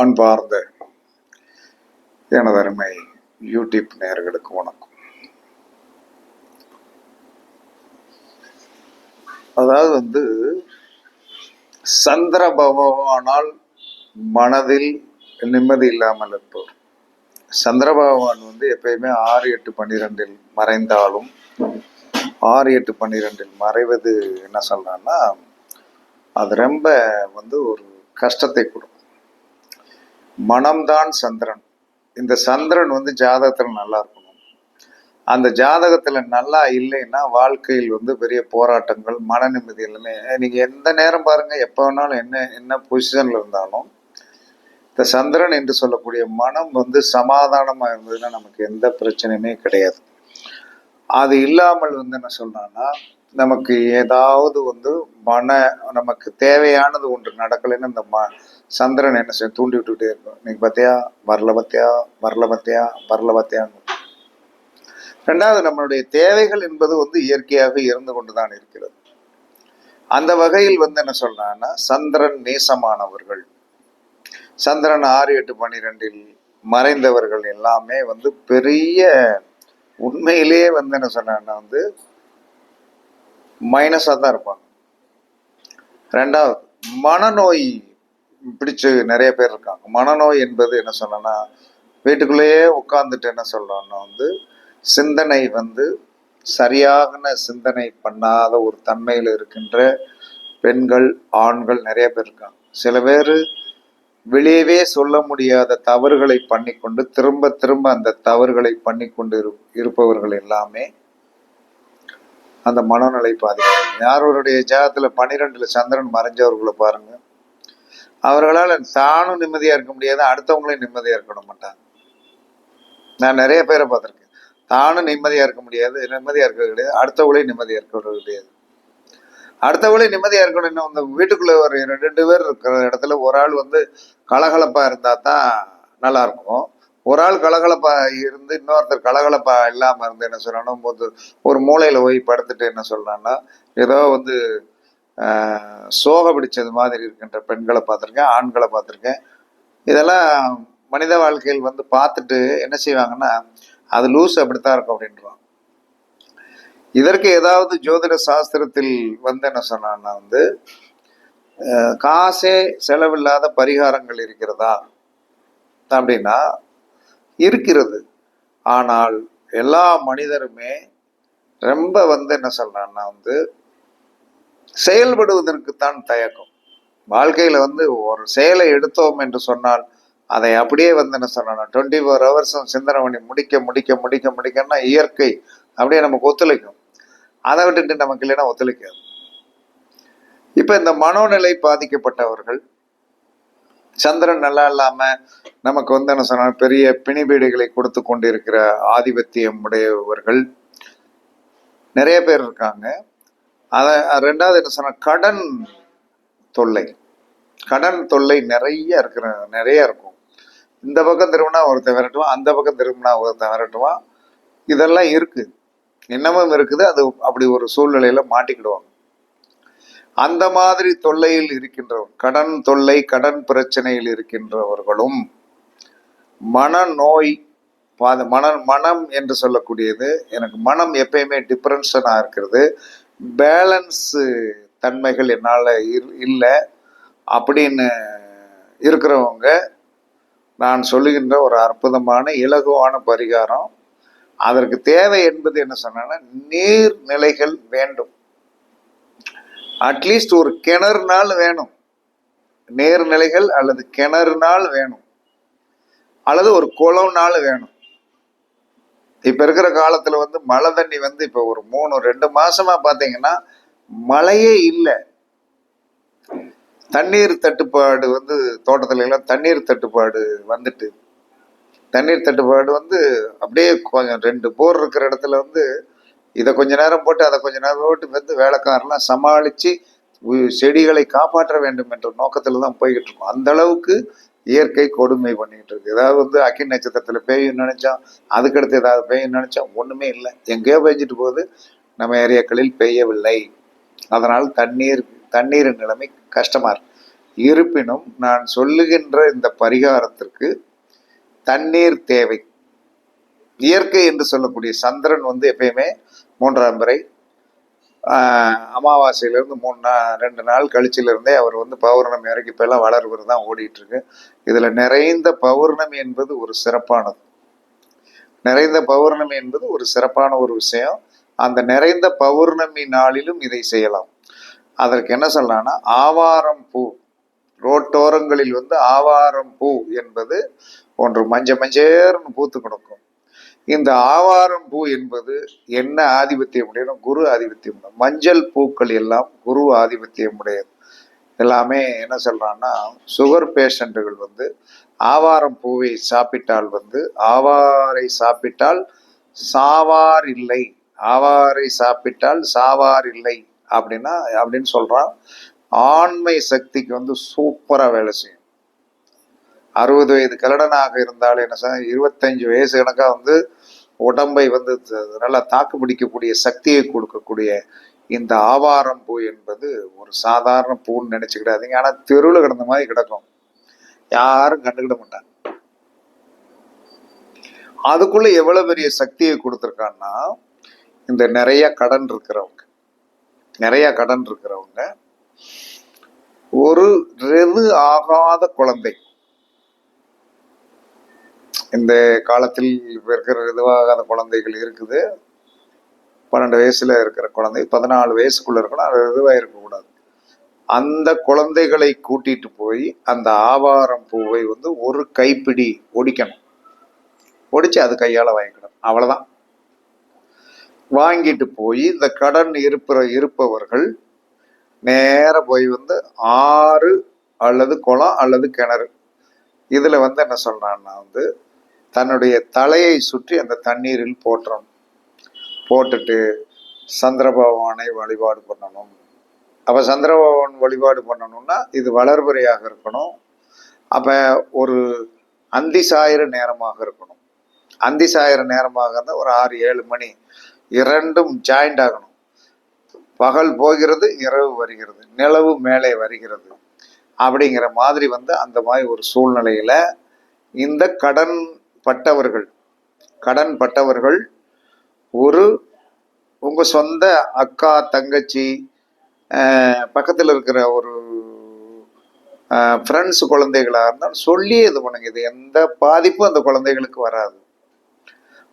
அன்பார்ந்த எனதருமை யூடியூப் நேர்களுக்கு வணக்கம். அதாவது வந்து சந்திர பகவானால் மனதில் நிம்மதி இல்லாமல் இருப்பவர். சந்திர பகவான் வந்து எப்பயுமே ஆறு எட்டு பன்னிரெண்டில் மறைந்தாலும் ஆறு எட்டு பன்னிரெண்டில் மறைவது என்ன சொல்றான்னா அது ரொம்ப வந்து ஒரு கஷ்டத்தை கொடுக்கும். மனம்தான் சந்திரன். இந்த சந்திரன் வந்து ஜாதகத்தில் நல்லா இருக்கணும். அந்த ஜாதகத்தில் நல்லா இல்லைன்னா வாழ்க்கையில் வந்து பெரிய போராட்டங்கள் மன நிம்மதி இல்லைன்னு நீங்கள் எந்த நேரம் பாருங்க எப்போ வேணாலும் என்ன என்ன பொசிஷனில் இருந்தாலும் இந்த சந்திரன் என்று சொல்லக்கூடிய மனம் வந்து சமாதானமாக இருந்ததுன்னா நமக்கு எந்த பிரச்சனையுமே கிடையாது. அது இல்லாமல் வந்து என்ன சொல்றான்னா நமக்கு ஏதாவது வந்து மன நமக்கு தேவையானது ஒன்று நடக்கலைன்னு இந்த ம சந்திரன் என்ன செய்யும்? தூண்டி விட்டுக்கிட்டே இருக்கும் நீங்க பார்த்தியா? வரல பத்தியா வரல பத்தியா வரல பார்த்தியான்னு. ரெண்டாவது நம்மளுடைய தேவைகள் என்பது வந்து இயற்கையாக இருந்து கொண்டுதான் இருக்கிறது. அந்த வகையில் வந்து என்ன சொல்றாங்கன்னா சந்திரன் நேசமானவர்கள். சந்திரன் ஆறு எட்டு பன்னிரெண்டில் மறைந்தவர்கள் எல்லாமே வந்து பெரிய உண்மையிலேயே வந்து என்ன சொன்னா வந்து மைனஸாக தான் இருப்பாங்க. ரெண்டாவது மனநோய் பிடிச்சு நிறைய பேர் இருக்காங்க. மனநோய் என்பது என்ன சொல்லணும்னா வீட்டுக்குள்ளேயே உட்காந்துட்டு என்ன சொல்லணும்னா வந்து சிந்தனை வந்து சரியான சிந்தனை பண்ணாத ஒரு தன்மையில் இருக்கின்ற பெண்கள் ஆண்கள் நிறைய பேர் இருக்காங்க. சில பேர் வெளியவே சொல்ல முடியாத தவறுகளை பண்ணிக்கொண்டு திரும்ப திரும்ப அந்த தவறுகளை பண்ணிக்கொண்டு இரு இருப்பவர்கள் எல்லாமே அந்த மனநிலை பாதிக்கும் யாரோருடைய ஜாதத்தில் பன்னிரெண்டில் சந்திரன் மறைஞ்சவர்களை பாருங்க. அவர்களால் தானும் நிம்மதியாக இருக்க முடியாது அடுத்தவங்களையும் நிம்மதியாக இருக்க மாட்டாங்க. நான் நிறைய பேரை பார்த்துருக்கேன். தானும் நிம்மதியாக இருக்க முடியாது நிம்மதியாக இருக்க கிடையாது அடுத்தவங்களையும் நிம்மதியாக இருக்க கிடையாது. அடுத்தவங்களையும் நிம்மதியாக இருக்கணும். இன்னும் வீட்டுக்குள்ளே ஒரு ரெண்டு பேர் இருக்கிற இடத்துல ஒரு ஆள் வந்து கலகலப்பாக இருந்தால் தான் நல்லா இருக்கும். ஒரு ஆள் கலகலப்பாக இருந்து இன்னொருத்தர் கலகலப்பாக இல்லாமல் இருந்து என்ன சொல்லணும் போது ஒரு மூளையில் போய் படுத்துட்டு என்ன சொல்றான்னா ஏதோ வந்து சோக பிடிச்சது மாதிரி இருக்கின்ற பெண்களை பார்த்துருக்கேன் ஆண்களை பார்த்துருக்கேன். இதெல்லாம் மனித வாழ்க்கையில் வந்து பார்த்துட்டு என்ன செய்வாங்கன்னா அது லூஸ் அப்படித்தான் இருக்கும் அப்படின்றான் இதற்கு ஏதாவது ஜோதிட சாஸ்திரத்தில் வந்து என்ன சொன்னான்னா வந்து காசே செலவில்லாத பரிகாரங்கள் இருக்கிறதா? அப்படின்னா இருக்கிறது. ஆனால் எல்லா மனிதருமே ரொம்ப வந்து என்ன சொல்றான்னா வந்து செயல்படுவதற்குத்தான் தயக்கம். வாழ்க்கையில வந்து ஒரு செயலை எடுத்தோம் என்று சொன்னால் அதை அப்படியே வந்து என்ன சொல்லணும்? டுவெண்ட்டி ஃபோர் ஹவர்ஸும் சிந்தனை பண்ணி முடிக்க முடிக்க முடிக்க முடிக்கன்னா இயற்கை அப்படியே நமக்கு ஒத்துழைக்கும். அதை விட்டுட்டு நமக்கு இல்லைன்னா ஒத்துழைக்காது. இப்ப இந்த மனோநிலை பாதிக்கப்பட்டவர்கள் சந்திரன் நல்லா இல்லாம நமக்கு வந்து என்ன சொன்னா பெரிய பிணிபீடுகளை கொடுத்து கொண்டிருக்கிற ஆதிபத்தியம் உடையவர்கள் நிறைய பேர் இருக்காங்க. அதை ரெண்டாவது என்ன சொன்னால் கடன் தொல்லை. கடன் தொல்லை நிறைய இருக்கிற நிறைய இருக்கும். இந்த பக்கம் திரும்பினா ஒருத்தன் விரட்டுவான் அந்த பக்கம் திரும்பினா ஒருத்தன் விரட்டுவான். இதெல்லாம் இருக்குது இன்னமும் இருக்குது. அது அப்படி ஒரு சூழ்நிலையில் மாட்டிக்கிடுவாங்க. அந்த மாதிரி தொல்லையில் இருக்கின்றவர் கடன் தொல்லை கடன் பிரச்சனையில் இருக்கின்றவர்களும் மனநோய் பாத மன மனம் என்று சொல்லக்கூடியது எனக்கு மனம் எப்பயுமே டிப்ரென்ஷனாக இருக்கிறது. பேலன்ஸு தன்மைகள் என்னால் இல்லை அப்படின்னு இருக்கிறவங்க நான் சொல்லுகின்ற ஒரு அற்புதமான இலகுவான பரிகாரம். அதற்கு தேவை என்பது என்ன சொன்னா நீர்நிலைகள் வேண்டும். அட்லீஸ்ட் ஒரு கிணறுனால் வேணும். நீர்நிலைகள் அல்லது கிணறுனால் வேணும். அல்லது ஒரு குளம்னாலும் வேணும். இப்ப இருக்கிற காலத்துல வந்து மழை தண்ணி வந்து இப்ப ஒரு மூணு ரெண்டு மாசமா பாத்தீங்கன்னா மழையே இல்லை. தண்ணீர் தட்டுப்பாடு வந்து தோட்டத்துல எல்லாம் தண்ணீர் தட்டுப்பாடு வந்துட்டு. தண்ணீர் தட்டுப்பாடு வந்து அப்படியே கொஞ்சம் ரெண்டு போர் இருக்கிற இடத்துல வந்து இதை கொஞ்ச நேரம் போட்டு அதை கொஞ்ச நேரம் போட்டு வந்து வேலைக்காரெல்லாம் சமாளித்து செடிகளை காப்பாற்ற வேண்டும் என்ற நோக்கத்தில் தான் போய்கிட்டு இருக்கோம். அந்த அளவுக்கு இயற்கை கொடுமை பண்ணிக்கிட்டு இருக்கு. ஏதாவது வந்து அக்கி நட்சத்திரத்தில் பெய்யும் நினைச்சோம் அதுக்கடுத்து ஏதாவது பெய்யும் நினைச்சோம் ஒன்றுமே இல்லை. எங்கேயோ பெஞ்சிட்டு போகுது. நம்ம ஏரியாக்களில் பெய்யவில்லை. அதனால் தண்ணீர் தண்ணீரின் நிலைமை கஷ்டமா இருக்கு. இருப்பினும் நான் சொல்லுகின்ற இந்த பரிகாரத்திற்கு தண்ணீர் தேவை. இயற்கை என்று சொல்லக்கூடிய சந்திரன் வந்து எப்பயுமே மூன்றாம் பிறை அமாவாசையிலேருந்து மூணு நாள் ரெண்டு நாள் கழிச்சிலிருந்தே அவர் வந்து பௌர்ணமி வரைக்கும் இப்போல்லாம் வளர்வது தான் ஓடிட்டு இருக்கு இதில் நிறைந்த பௌர்ணமி என்பது ஒரு சிறப்பானது. நிறைந்த பௌர்ணமி என்பது ஒரு சிறப்பான ஒரு விஷயம். அந்த நிறைந்த பௌர்ணமி நாளிலும் இதை செய்யலாம். அதற்கு என்ன சொல்லலாம்னா ஆவாரம் பூ. ரோட்டோரங்களில் வந்து ஆவாரம் பூ என்பது ஒன்று மஞ்ச மஞ்சேர்னு பூத்து கொடுக்கும். இந்த ஆவாரம் பூ என்பது என்ன ஆதிபத்தியம் உடையது குரு ஆதிபத்தியம் மஞ்சள் பூக்கள் எல்லாம் குரு ஆதிபத்தியம் உடையது. எல்லாமே என்ன சொல்கிறான்னா சுகர் பேஷண்ட்டுகள் வந்து ஆவாரம் பூவை சாப்பிட்டால் வந்து ஆவாரை சாப்பிட்டால் சாவார் இல்லை. ஆவாரை சாப்பிட்டால் சாவார் இல்லை அப்படின்னா அப்படின்னு சொல்கிறான் ஆண்மை சக்திக்கு வந்து சூப்பராக வேலை செய்யும். அறுபது வயது கலடனாக இருந்தாலும் என்ன சார் இருபத்தஞ்சு வயசு கணக்காக வந்து உடம்பை வந்து நல்லா தாக்கு பிடிக்கக்கூடிய சக்தியை கொடுக்கக்கூடிய இந்த ஆவாரம் பூ என்பது ஒரு சாதாரண பூன்னு நினைச்சுக்கிடாதீங்க. ஆனால் தெருவில் கிடந்த மாதிரி கிடக்கும். யாரும் கண்டுக்கிட மாட்டாங்க. அதுக்குள்ள எவ்வளவு பெரிய சக்தியை கொடுத்துருக்கான்னா இந்த நிறைய கடன் இருக்கிறவங்க. நிறைய கடன் இருக்கிறவங்க. ஒரு ரெது ஆகாத குழந்தை. இந்த காலத்தில் இருக்கிற இருக்கிற இதுவாகாத குழந்தைகள் இருக்குது. பன்னெண்டு வயசுல இருக்கிற குழந்தை பதினாலு வயசுக்குள்ள இருக்கணும் அது இதுவாக இருக்கக்கூடாது. அந்த குழந்தைகளை கூட்டிட்டு போய் அந்த ஆவாரம் பூவை வந்து ஒரு கைப்பிடி ஒடிக்கணும். ஒடிச்சு அது கையால வாங்கிக்கணும். அவ்வளவுதான். வாங்கிட்டு போய் இந்த கடன் இருப்பிற இருப்பவர்கள் நேர போய் வந்து ஆறு அல்லது குளம் அல்லது கிணறு. இதுல வந்து என்ன சொல்றான்னா வந்து தன்னுடைய தலையை சுற்றி அந்த தண்ணீரில் போற்றணும். போட்டுட்டு சந்திர பகவானை வழிபாடு பண்ணணும். அப்ப சந்திர பகவான் வழிபாடு பண்ணணும்னா இது வளர்புறையாக இருக்கணும். அப்ப ஒரு அந்தி சாயிர நேரமாக இருக்கணும். அந்தி சாயிர நேரமாக இருந்தால் ஒரு ஆறு ஏழு மணி இரண்டும் ஜாயிண்ட் ஆகணும். பகல் போகிறது இரவு வருகிறது. நிலவு மேலே வருகிறது. அப்படிங்கிற மாதிரி வந்து அந்த மாதிரி ஒரு சூழ்நிலையில இந்த கடன் பட்டவர்கள் கடன் பட்டவர்கள் ஒரு உங்கள் சொந்த அக்கா தங்கச்சி பக்கத்தில் இருக்கிற ஒரு ஃப்ரெண்ட்ஸ் குழந்தைகளாக இருந்தாலும் சொல்லி இது பண்ணுங்க. இது எந்த பாதிப்பும் அந்த குழந்தைகளுக்கு வராது.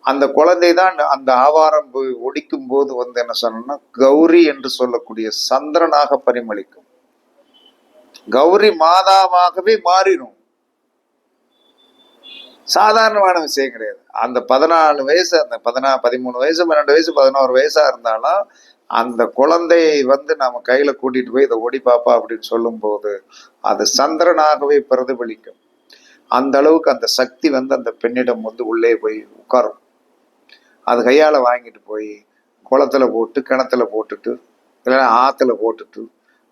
அந்த குழந்தை தான் அந்த ஆவாரம் போய் ஒடிக்கும் போது வந்து என்ன சொன்னோம்னா கௌரி என்று சொல்லக்கூடிய சந்திரனாக பரிமளிக்கும். கௌரி மாதாவாகவே மாறிடும் சாதாரணமான விஷயம் கிடையாது. அந்த பதினாலு வயசு அந்த பதினா பதிமூணு வயசு பன்னெண்டு வயசு பதினோரு வயசாக இருந்தாலும் அந்த குழந்தையை வந்து நம்ம கையில் கூட்டிகிட்டு போய் இதை ஓடி பாப்பா அப்படின்னு சொல்லும்போது அது சந்திரனாகவே பிரதிபலிக்கும். அந்த அளவுக்கு அந்த சக்தி வந்து அந்த பெண்ணிடம் வந்து உள்ளே போய் உட்காரும். அது கையால் வாங்கிட்டு போய் குளத்துல போட்டு கிணத்துல போட்டுட்டு இல்லைன்னா ஆற்றுல போட்டுட்டு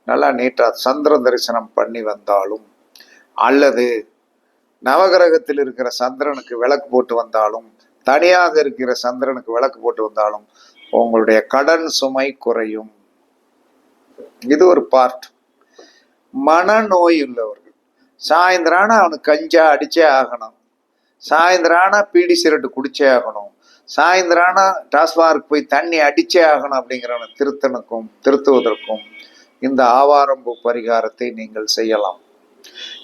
நல்லா நீட்டாக சந்திர தரிசனம் பண்ணி வந்தாலும் அல்லது நவகிரகத்தில் இருக்கிற சந்திரனுக்கு விளக்கு போட்டு வந்தாலும் தனியாக இருக்கிற சந்திரனுக்கு விளக்கு போட்டு வந்தாலும் உங்களுடைய கடன் சுமை குறையும். இது ஒரு பார்ட் மனநோய் உள்ளவர்கள். சாயந்தரான அவனுக்கு கஞ்சா அடிச்சே ஆகணும். சாயந்தரான பீடி சிரட்டு குடிச்சே ஆகணும். சாயந்தரான டாஸ்மார்க் போய் தண்ணி அடிச்சே ஆகணும் அப்படிங்கிறவனை திருத்தனுக்கும் திருத்துவதற்கும் இந்த ஆவாரம்பூ பரிகாரத்தை நீங்கள் செய்யலாம்.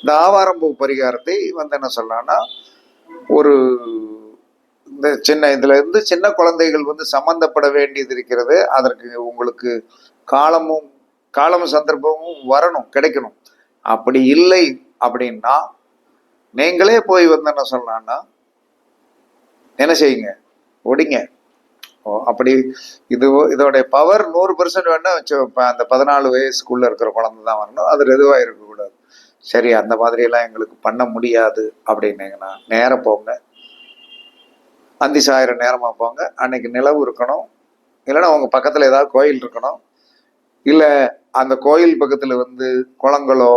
இந்த ஆவாரம்பூ பரிகாரத்தை வந்து என்ன சொல்லலாம்னா ஒரு இந்த சின்ன இதுல இருந்து சின்ன குழந்தைகள் வந்து சம்பந்தப்பட வேண்டியது இருக்கிறது. அதற்கு உங்களுக்கு காலமும் காலமும் சந்தர்ப்பமும் வரணும் கிடைக்கணும். அப்படி இல்லை அப்படின்னா நீங்களே போய் வந்து என்ன சொல்லலாம்னா என்ன செய்யுங்க? ஒடிங்க. ஓ அப்படி இது இதோடைய பவர் நூறு பர்சன்ட் வேணா வச்சு அந்த பதினாலு வயசுக்குள்ள இருக்கிற குழந்தை தான் வரணும். அது எதுவாக இருக்கும். சரி அந்த மாதிரியெல்லாம் எங்களுக்கு பண்ண முடியாது அப்படின்னீங்கன்னா நேரம் போங்க. அந்தி சாயிர நேரமாக போங்க. அன்னைக்கு நிலவு இருக்கணும். இல்லைன்னா உங்கள் பக்கத்தில் ஏதாவது கோயில் இருக்கணும். இல்லை அந்த கோயில் பக்கத்தில் வந்து குளங்களோ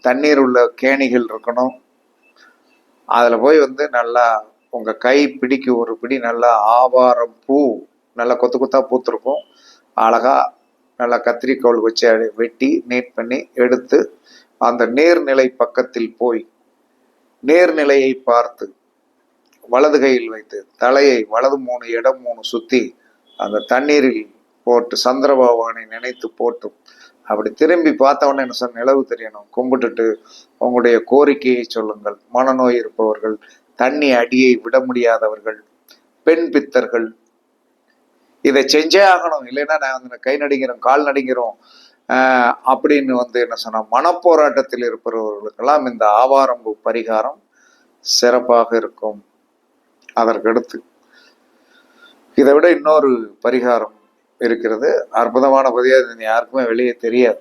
தண்ணீர் உள்ள கேணிகள் இருக்கணும். அதில் போய் வந்து நல்லா உங்கள் கை பிடிக்கு ஒரு பிடி நல்லா ஆவாரம் பூ நல்லா கொத்து கொத்தாக பூத்துருக்கும். அழகாக நல்லா கத்திரிக்கோள் வச்சு வெட்டி நீட் பண்ணி எடுத்து அந்த நேர்நிலை பக்கத்தில் போய் நேர்நிலையை பார்த்து வலது கையில் வைத்து தலையை வலது மூணு இடம் மூணு சுத்தி அந்த தண்ணீரில் போட்டு சந்திர பகவானை நினைத்து போட்டு அப்படி திரும்பி பார்த்தவொடனே என்ன சார் நிலவு தெரியணும். கும்பிட்டுட்டு உங்களுடைய கோரிக்கையை சொல்லுங்கள். மனநோய் இருப்பவர்கள் தண்ணி அடியை விட முடியாதவர்கள் பெண் பித்தர்கள். இதை செஞ்சே ஆகணும். இல்லைன்னா நான் வந்து கை நடிக்கிறோம் கால் நடிக்கிறோம் அப்படின்னு வந்து என்ன சொன்னால் மனப்போராட்டத்தில் இருப்பவர்களுக்கெல்லாம் இந்த ஆவாரம்பு பரிகாரம் சிறப்பாக இருக்கும். அதற்கடுத்து இதை விட இன்னொரு பரிகாரம் இருக்கிறது. அற்புதமான பதியாக யாருக்குமே வெளியே தெரியாது.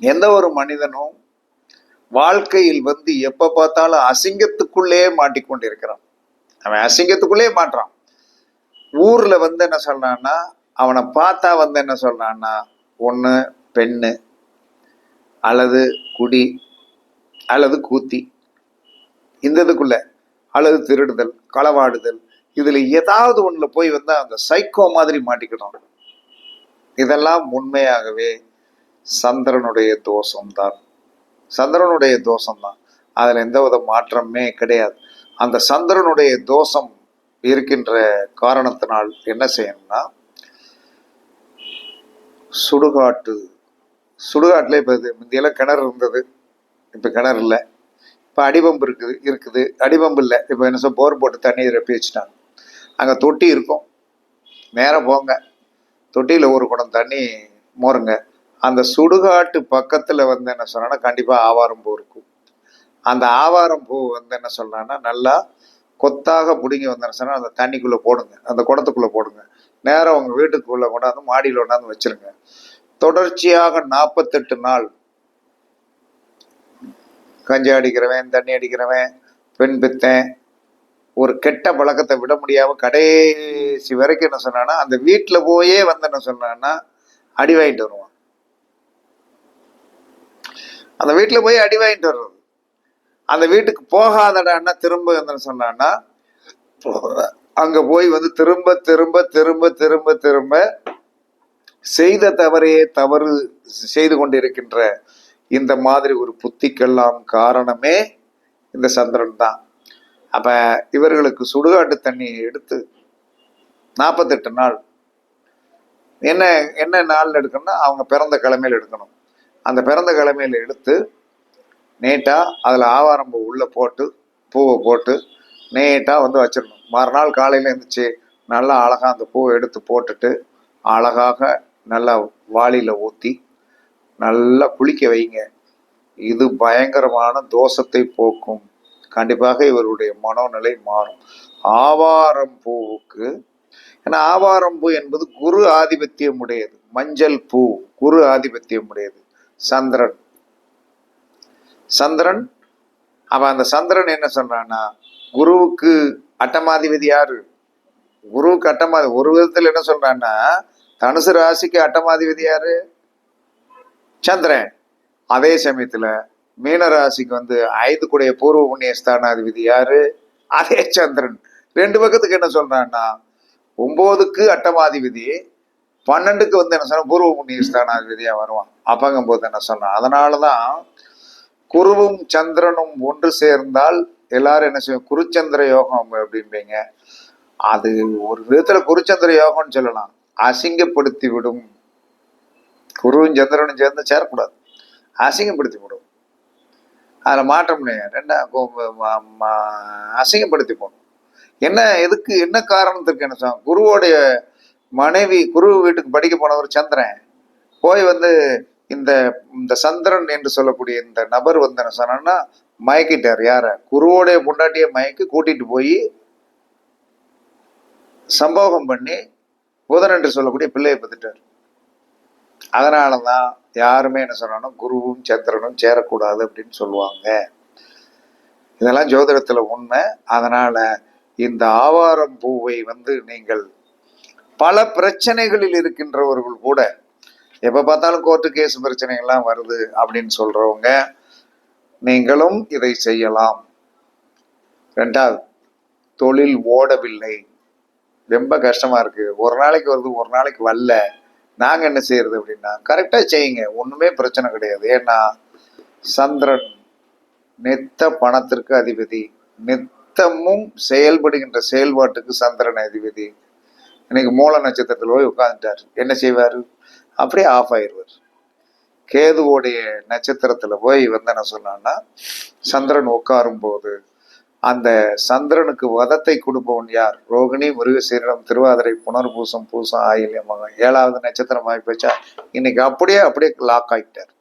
எந்த ஒரு மனிதனும் வாழ்க்கையில் வந்து எப்போ பார்த்தாலும் அசிங்கத்துக்குள்ளே மாட்டிக்கொண்டிருக்கிறான். அவன் அசிங்கத்துக்குள்ளே மாட்டுறான். ஊரில் வந்து என்ன சொல்கிறான்னா அவனை பார்த்தா வந்து என்ன சொல்கிறான்னா ஒன்று பெண்ணு அல்லது குடி அல்லது கூத்தி. இந்த இதுக்குள்ள அல்லது திருடுதல் களவாடுதல் இதில் ஏதாவது ஒன்றில் போய் வந்தால் அந்த சைக்கோ மாதிரி மாட்டிக்கணும் இதெல்லாம் உண்மையாகவே சந்திரனுடைய தோஷம்தான். சந்திரனுடைய தோஷம்தான். எந்த எந்தவித மாற்றமே கிடையாது. அந்த சந்திரனுடைய தோஷம் இருக்கின்ற காரணத்தினால் என்ன செய்யணும்னா சுடுகாட்டு. சுடுகாட்டில் இப்போ இது முந்தியெல்லாம் கிணறு இருந்தது. இப்போ கிணறு இல்லை. இப்போ அடிபம்பு இருக்குது இருக்குது. அடிபம்பு இல்லை. இப்போ என்ன சொல்ல போர் போட்டு தண்ணி ரெப்பி வச்சுட்டாங்க. அங்கே தொட்டி இருக்கும். நேராக போங்க. தொட்டியில் ஒரு குடம் தண்ணி மோருங்க. அந்த சுடுகாட்டு பக்கத்தில் வந்து என்ன சொன்னால் கண்டிப்பாக ஆவாரம் பூ இருக்கும். அந்த ஆவாரம் பூ வந்து என்ன சொல்றான்னா நல்லா கொத்தாக பிடுங்கி வந்து என்ன சொன்னால் அந்த தண்ணிக்குள்ளே போடுங்க. அந்த குடத்துக்குள்ளே போடுங்க. நேரம் உங்கள் வீட்டுக்குள்ளே கொண்டாந்து மாடியில் கொண்டாந்து வச்சிருங்க. தொடர்ச்சியாக நாற்பத்தெட்டு நாள். கஞ்சி அடிக்கிறவன் தண்ணி அடிக்கிறவன் பெண் பித்தன் ஒரு கெட்ட பழக்கத்தை விட முடியாமல் கடைசி வரைக்கும் என்ன சொன்னான்னா அந்த வீட்டில் போயே வந்து என்ன சொன்னான்னா அடி வாங்கிட்டு வருவான். அந்த வீட்டில் போய் அடி வாங்கிட்டு வர்றது. அந்த வீட்டுக்கு போகாதடான்னா திரும்ப என்ன சொன்னான்னா அங்க போய் வந்து திரும்ப திரும்ப திரும்ப திரும்ப திரும்ப செய்த தவறையே தவறு செய்து கொண்டிருக்கின்ற இந்த மாதிரி ஒரு புத்திக்கெல்லாம் காரணமே இந்த சந்திரன் தான். அப்ப இவர்களுக்கு சுடுகாட்டு தண்ணியை எடுத்து நாற்பத்தெட்டு நாள் என்ன என்ன நாள் எடுக்கணும்னா அவங்க பிறந்த கிழமையில எடுக்கணும். அந்த பிறந்த கிழமையில எடுத்து நீட்டா அதில் ஆவாரம்பூ உள்ளே போட்டு பூவை போட்டு நீட்டாக வந்து வச்சிடணும். மறுநாள் காலையில் எழுந்துச்சு நல்லா அழகாக அந்த பூவை எடுத்து போட்டுட்டு அழகாக நல்லா வாளியில் ஊற்றி நல்லா குளிக்க வைங்க. இது பயங்கரமான தோஷத்தை போக்கும். கண்டிப்பாக இவருடைய மனோநிலை மாறும். ஆவாரம் பூவுக்கு ஏன்னா ஆவாரம் பூ என்பது குரு ஆதிபத்தியம் உடையது மஞ்சள் பூ குரு ஆதிபத்தியம் உடையது சந்திரன். சந்திரன் அவன் அந்த சந்திரன் என்ன சொல்றான்னா குருவுக்கு அட்டமாதிபதி யாரு? குருவுக்கு அட்டமாதி ஒரு விதத்தில் என்ன சொல்றான்னா தனுசு ராசிக்கு அட்டமாதிபதி யாரு? சந்திரன். அதே சமயத்துல மீன ராசிக்கு வந்து ஐந்து கூடிய பூர்வ புண்ணிய ஸ்தானாதிபதி யாரு? அதே சந்திரன். ரெண்டு பக்கத்துக்கு என்ன சொல்றான்னா ஒன்பதுக்கு அட்டமாதிபதி பன்னெண்டுக்கு வந்து என்ன சொன்னா பூர்வ புண்ணிய ஸ்தானாதிபதியா வருவான். அப்பங்கும் போது என்ன சொன்னான் அதனாலதான் குருவும் சந்திரனும் ஒன்று சேர்ந்தால் எல்லாரும் என்ன செய்யும் குருச்சந்திர யோகம் அப்படிம்பீங்க. அது ஒரு விதத்துல குருச்சந்திர யோகம்னு சொல்லலாம். அசிங்கப்படுத்தி விடும் குருவும் சந்திரனும் சேர்ந்து சேரக்கூடாது. அசிங்கப்படுத்தி விடும் அதில் மாற்றம் இல்லையா. ரெண்டா கோ- அசிங்கப்படுத்தி போகணும். என்ன எதுக்கு என்ன காரணத்துக்கு என்ன சொன்னா குருவோடைய மனைவி குரு வீட்டுக்கு படிக்க போனவர் சந்திரன் போய் வந்து இந்த இந்த சந்திரன் என்று சொல்லக்கூடிய இந்த நபர் வந்து என்ன சொன்னான்னா மயக்கிட்டார். யார? குருவோடைய பொண்டாட்டியை மயக்கி கூட்டிட்டு போய் சம்போகம் பண்ணி புதன் என்று சொல்லக்கூடிய பிள்ளையை பத்துட்டார் அதனாலதான் யாருமே என்ன சொன்னாலும் குருவும் சந்திரனும் சேரக்கூடாது அப்படின்னு சொல்லுவாங்க. இதெல்லாம் ஜோதிடத்தில் உண்மை. அதனால இந்த ஆவாரம் பூவை வந்து நீங்கள் பல பிரச்சனைகளில் இருக்கின்றவர்கள் கூட எப்போ பார்த்தாலும் கோர்ட்டு கேஸ் பிரச்சனைகள்லாம் வருது அப்படின்னு சொல்றவங்க நீங்களும் இதை செய்யலாம். ரெண்டாவது தொழில் ஓடவில்லை. ரொம்ப கஷ்டமா இருக்கு. ஒரு நாளைக்கு வருது ஒரு நாளைக்கு வரல. நாங்க என்ன செய்யறது அப்படின்னா கரெக்டா செய்யுங்க. ஒண்ணுமே பிரச்சனை கிடையாது. ஏன்னா சந்திரன் நித்த பணத்திற்கு அதிபதி. நித்தமும் செயல்படுகின்ற செயல்பாட்டுக்கு சந்திரன் அதிபதி. இன்னைக்கு மூல நட்சத்திரத்தில் போய் உட்காந்துட்டார் என்ன செய்வார்? அப்படியே ஆஃப் ஆயிடுவார் கேதுவோடைய நட்சத்திரத்துல போய் வந்து என்ன சொன்னான்னா சந்திரன் உட்காரும் போது அந்த சந்திரனுக்கு வதத்தை கொடுப்பவன் யார்? ரோகிணி முருகசீரிடம் திருவாதிரை புனர்பூசம் பூசம் ஆயில்யம் ஏழாவது நட்சத்திரம் ஆகி போச்சா? இன்னைக்கு அப்படியே அப்படியே லாக் ஆகிட்டார்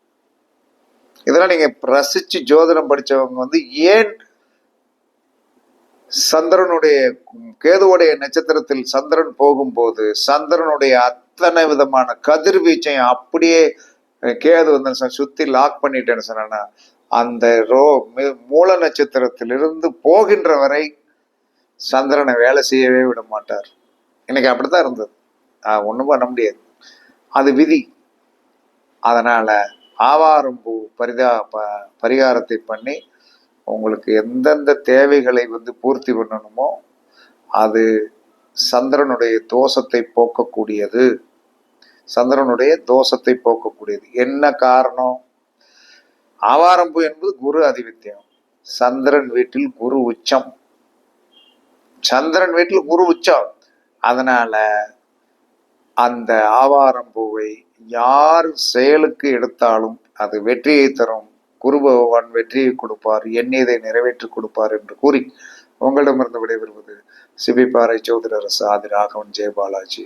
இதெல்லாம் நீங்க ரசிச்சு ஜோதிடம் படிச்சவங்க வந்து ஏன் சந்திரனுடைய கேதுவுடைய நட்சத்திரத்தில் சந்திரன் போகும்போது சந்திரனுடைய அத்தனை விதமான கதிர்வீச்சையும் அப்படியே கேது வந்து என்ன சுத்தி லாக் பண்ணிட்டேன்னு சொன்னா அந்த ரோ மூல நட்சத்திரத்திலிருந்து போகின்ற வரை சந்திரனை வேலை செய்யவே விட மாட்டார். இன்னைக்கு அப்படித்தான் இருந்தது. ஒன்றும் பண்ண முடியாது. அது விதி. அதனால ஆவாரம்பூ பரிதா ப பரிகாரத்தை பண்ணி உங்களுக்கு எந்தெந்த தேவைகளை வந்து பூர்த்தி பண்ணணுமோ அது சந்திரனுடைய தோஷத்தை போக்கக்கூடியது. சந்திரனுடைய தோஷத்தை போக்கக்கூடியது. என்ன காரணம்? ஆவாரம்பூ என்பது குரு அதிபத்தியம் சந்திரன் வீட்டில் குரு உச்சம். சந்திரன் வீட்டில் குரு உச்சம். அதனால அந்த ஆவாரம்பூவை யார் செயலுக்கு எடுத்தாலும் அது வெற்றியை தரும். குரு பகவான் வெற்றியை கொடுப்பார். எண்ணியதை நிறைவேற்றி கொடுப்பார் என்று கூறி உங்களிடமிருந்து விடைபெறுவது சிபிபாறை ஜோதிடர் ஆதி ராகவன் ஜெயபாலாஜி.